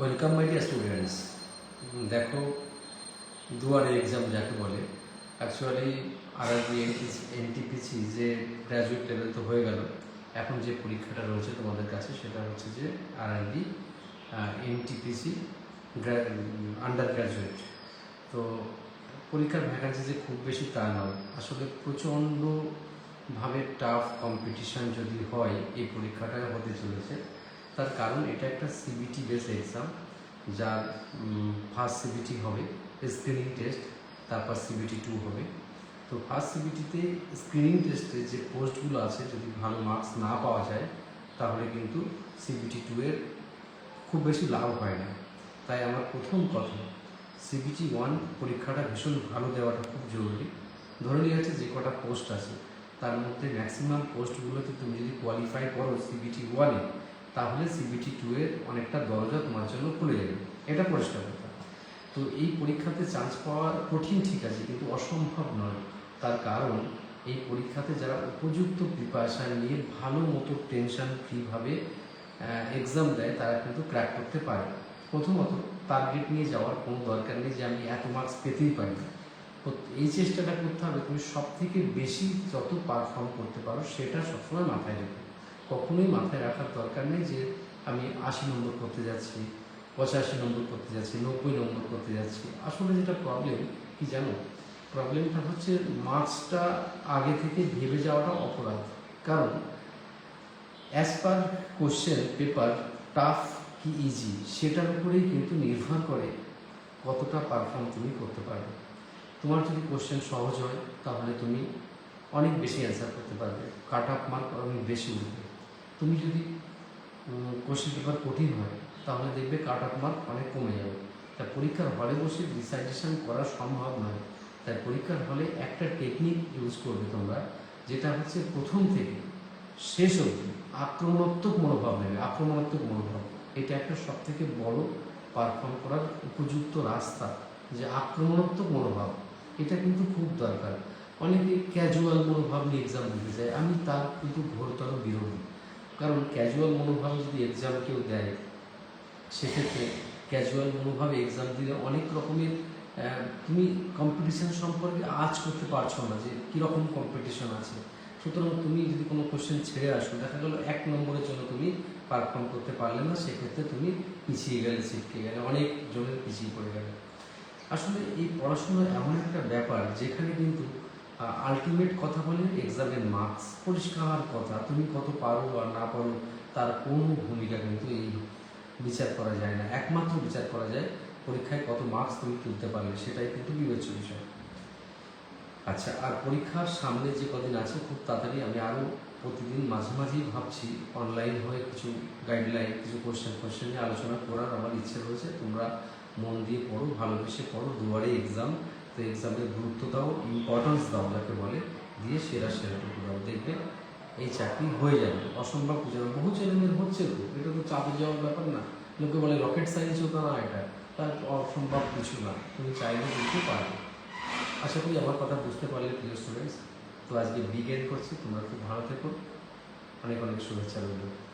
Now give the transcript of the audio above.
Welcome my dear students দেখো, দুয়ারে exam যাকে বলে অ্যাকচুয়ালি আরআরবি এনটিপিসি যে গ্র্যাজুয়েট লেভেল তো হয়ে গেল, এখন যে পরীক্ষাটা রয়েছে তোমাদের কাছে, সেটা হচ্ছে যে আরআরবি এনটিপিসি আন্ডার গ্র্যাজুয়েট তো পরীক্ষার ভ্যাকান্সি যে খুব বেশি তা নয়। আসলে প্রচণ্ডভাবে টাফ কম্পিটিশন যদি হয়, এই পরীক্ষাটা হতে চলেছে। তার কারণ এটা একটা সিবিটি বেস এক্সাম যার ফার্স্ট সিবিটি হবে স্ক্রিনিং টেস্ট তারপর সিবিটি টু হবে। তো ফার্স্ট সিবিটিতে স্ক্রিনিং টেস্টে যে পোস্টগুলো আছে, যদি ভালো মার্কস না পাওয়া যায়, তাহলে কিন্তু সিবিটি টু এর খুব বেশি লাভ হয় না। তাই আমার প্রথম কথা সিবিটি ওয়ান পরীক্ষাটা ভীষণ ভালো দেওয়াটা খুব জরুরি। ধরে নিয়ে আছে যে কটা পোস্ট আছে, তার মধ্যে ম্যাক্সিমাম পোস্টগুলোতে তুমি যদি কোয়ালিফাই করো সিবিটি ওয়ানে তাহলে সিবিটি টু এর অনেকটা দরজা তোমার জন্য খুলে যাবে। এটা পরিষ্কার কথা। তো এই পরীক্ষাতে চান্স পাওয়া কঠিন ঠিক আছে, কিন্তু অসম্ভব নয়। তার কারণ, এই পরীক্ষাতে যারা উপযুক্ত প্রিপারেশান নিয়ে ভালো মতো টেনশন ফ্রিভাবে এক্সাম দেয়, তারা কিন্তু ক্র্যাক করতে পারে। প্রথমত টার্গেট নিয়ে যাওয়ার কোনো দরকার নেই যে আমি এত মার্কস পেতেই পারি না। এই চেষ্টাটা করতে হবে, তুমি সব থেকে বেশি যত পারফর্ম করতে পারো, সেটা সবসময় মাথায় রেখো। কখনোই মাথায় রাখার দরকার নেই যে আমি আশি নম্বর করতে যাচ্ছি, পঁচাশি নম্বর করতে যাচ্ছি, নব্বই নম্বর করতে যাচ্ছি। আসলে যেটা প্রবলেম কি জানো? প্রবলেমটা হচ্ছে মার্কসটা আগে থেকে ভেবে যাওয়াটা অপরাধ। কারণ as per question paper tough কি ইজি সেটার উপরেই কিন্তু নির্ভর করে কতটা পারফর্ম তুমি করতে পারবে। তোমার যদি কোশ্চেন সহজ হয়, তাহলে তুমি অনেক বেশি অ্যান্সার করতে পারবে। কাট আপ মার্ক অনেক বেশি উঠবে। তুমি যদি কোশ্চেন পেপার কঠিন হয়, তাহলে দেখবে কাট আপ মার্ক অনেক কমে যাবে। তাই পরীক্ষার হলে বসে রিসাইটেশন করা সম্ভব নয়। তাই পরীক্ষার হলে একটা টেকনিক ইউজ করবে তোমরা, যেটা হচ্ছে প্রথম থেকে শেষ অবধি আক্রমণাত্মক মনোভাব নেবে, আক্রমণাত্মক মনোভাব। এটা একটা সব থেকে বড় পারফর্ম করার উপযুক্ত রাস্তা, যে আক্রমণাত্মক মনোভাব। এটা কিন্তু খুব দরকার। অনেকে ক্যাজুয়াল মনোভাব নিয়ে এক্সাম দিতে যায় আমি তার কিন্তু ঘোরতর বিরোধী। কারণ ক্যাজুয়াল মনোভাব যদি এক্সাম কেউ দেয়, সেক্ষেত্রে ক্যাজুয়াল মনোভাবে এক্সাম দিলে অনেক রকমের তুমি কম্পিটিশান সম্পর্কে আজ করতে পারছ না যে কীরকম কম্পিটিশন আছে। সুতরাং তুমি যদি কোনো কোশ্চেন ছেড়ে আসো, দেখা গেলো এক নম্বরের জন্য তুমি পারফর্ম করতে পারলে না, সেক্ষেত্রে তুমি পিছিয়ে গেলে, ছিটকে গেলে, অনেক জনের পিছিয়ে পড়ে গেলে। আসলে এই পড়াশোনা এমন একটা ব্যাপার যেখানে কিন্তু আলটিমেট কথা বলে এক্সামের মার্কস পরিষ্কার কথা। তুমি কত পারো আর না পারো, তার কোনো ভূমিকা কিন্তু এই বিচার করা যায় না। একমাত্র বিচার করা যায় পরীক্ষায় কত মার্কস তুমি তুলতে পারলে, সেটাই কিন্তু বিবেচ্য বিষয়। আচ্ছা আর পরীক্ষার সামনে যে কদিন আছে, খুব তাড়াতাড়ি আমি আরও প্রতিদিন মাঝে মাঝেই ভাবছি অনলাইন হয়ে কিছু গাইডলাইন কিছু কোশ্চেন কোশ্চেন নিয়ে আলোচনা করার আমার ইচ্ছে রয়েছে। তোমরা মন দিয়ে পড়ো, ভালোবেসে পড়ো, দুয়ারে এক্সাম তো এক্সামের গুরুত্ব দাও ইম্পর্টেন্স দাও যাকে বলে, দিয়ে সেরা সেরাটুকু দাও। দেখবে এই চাকরি হয়ে যাবে। অসম্ভব কিছু বহু ছেলেমেয়ের হচ্ছে তো। এটা তো চাপে যাওয়ার ব্যাপার না। লোকে বলে রকেট সায়েন্স হতো না এটা। তার অসম্ভব কিছু না। তুমি চাইলে কিন্তু পারবে আশা করি আমার কথা বুঝতে পারলে, প্রিয় স্টুডেন্টস তো আজকে বিগেন করছি। তোমরা খুব ভালো থেকো। অনেক অনেক শুভেচ্ছা রইল।